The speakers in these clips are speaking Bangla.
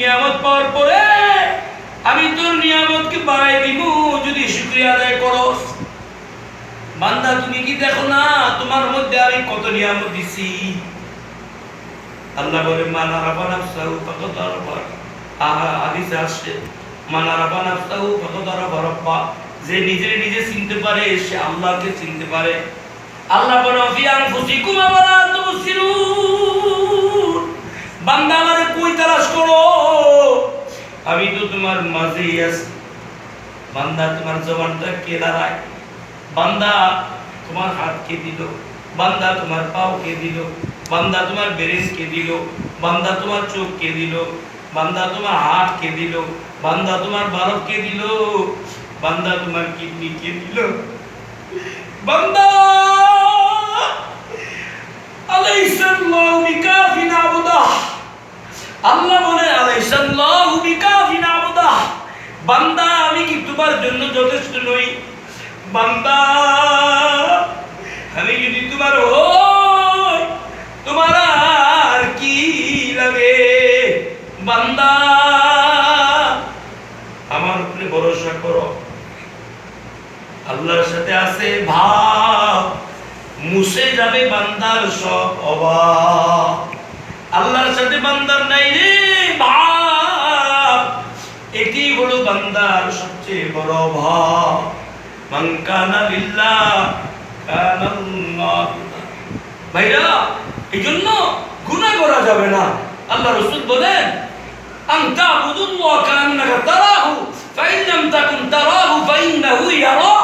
নিয়ামত পাওয়ার পরে আমি তোর নিয়ামতকে বাড়াই দিব, যদি শুক্রিয়া আদায় করস বান্দা, তুমি কি দেখো না, তোমার মধ্যে আমি কত নিয়ামত দিছি? আল্লাহ বলে, মানা রাবা নাফসাহু ফাকাদ আরাফা। আহা, হাদিসে আসছে, মানা রাবা নাফসাহু ফাকাদ আরাফা রাব্বা। যে নিজে নিজে চিনতে পারে, সে আল্লাহকে চিনতে পারে। আল্লাহ বলে ফি আনফুসিকুম ওয়ালা তুবসিরুন। বান্দা আমারে কই তালাশ করো? আমি তো তোমার মাঝেই আছি। বান্দা, তোমার জবানটা কে দাঁড়ায় বান্দা, তোমার হাত কে দিল? বান্দা, তোমার পাও কে দিল? বান্দা, তোমার ব্রেন কে দিল? বান্দা, তোমার চোখ কে দিল? বান্দা, তোমার হাত কে দিল? বান্দা, তোমার বালক কে দিল? বান্দা, তোমার কিডনি কে দিল? বান্দা! আবুদাহ আল্লাহ বলে আলাইসাল্লাহু বিকাফিন আবুদাহ বান্দা, আমি কি তোমার জন্য যথেষ্ট নই? বান্দা, আমি যদি তোমার হই, তোমার আর কি লাগে? বান্দা, আমার উপরে ভরসা করো। আল্লাহর সাথে আছে ভাব, মুছে যাবে বান্দার সব অভাব। আল্লাহর সাথে বান্দার নাই রে ভাব এটি হলো বান্দার সবচেয়ে বড় ভাব মান কানা লিল্লাহ ভাইরা এই জন্য গুণা করা যাবে না। আল্লাহ রসুল বলেন, আন তা'বুদুল্লাহ কান্না তারাহু ফাইন লাম তাকুন তারাহু ফাইন্নাহু ইয়ারা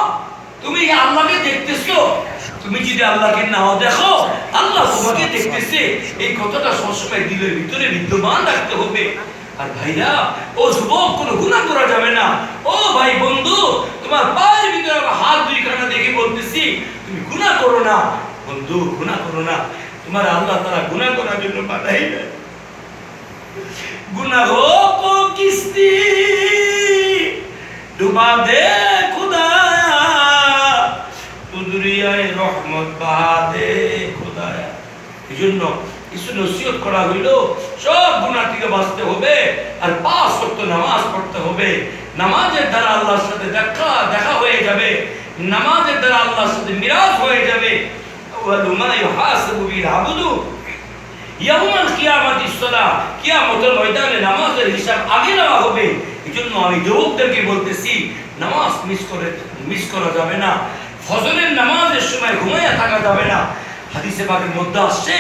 তুমি আল্লাহকে দেখতেছো তুমি যদি আল্লাহকে নাও দেখো, আল্লাহ তোমাকে দেখতেছে। এই কথাটা সবসময় দিলের ভিতরে বিদ্যমান রাখতে হবে। আর ভাইরা ও যুবক, কোন গুণা করা যাবে না। ও ভাই বন্ধু, তোমার পায়ের ভিতরে আমার হাত দুই খানা দেখে বলতেছি, তুমি গুণা করো না। বন্ধু গুণা করো না। তোমার আল্লাহ তারা গুণা করার জন্য বাধাই না গুণা হোক কিস্তি। ডুবা দেয় রহমত বাহা দে এই জন্য কিছু নসিহত করা হইল, সব গুনাহ থেকে বাঁচতে হবে আর পাঁচ ওয়াক্ত নামাজ পড়তে হবে। নামাজের দ্বারা আল্লাহর সাথে দেখা দেখা হয়ে যাবে। নামাজের দ্বারা আল্লাহর সাথে মিরাজ হয়ে যাবে। ময়দানে নামাজের হিসাব আগে নেওয়া হবে। এজন্য আমি যুবকদেরকে বলতেছি, নামাজ মিস করে মিস করা যাবে না। ফজরের নামাজের সময় ঘুমাইয়া থাকা যাবে না। হাদিসে পাকের মধ্যে আসছে,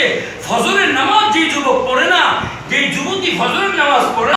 ফজরের নামাজ যেই যুবক পড়ে না, যেই যুবতী ফজরের নামাজ পড়ে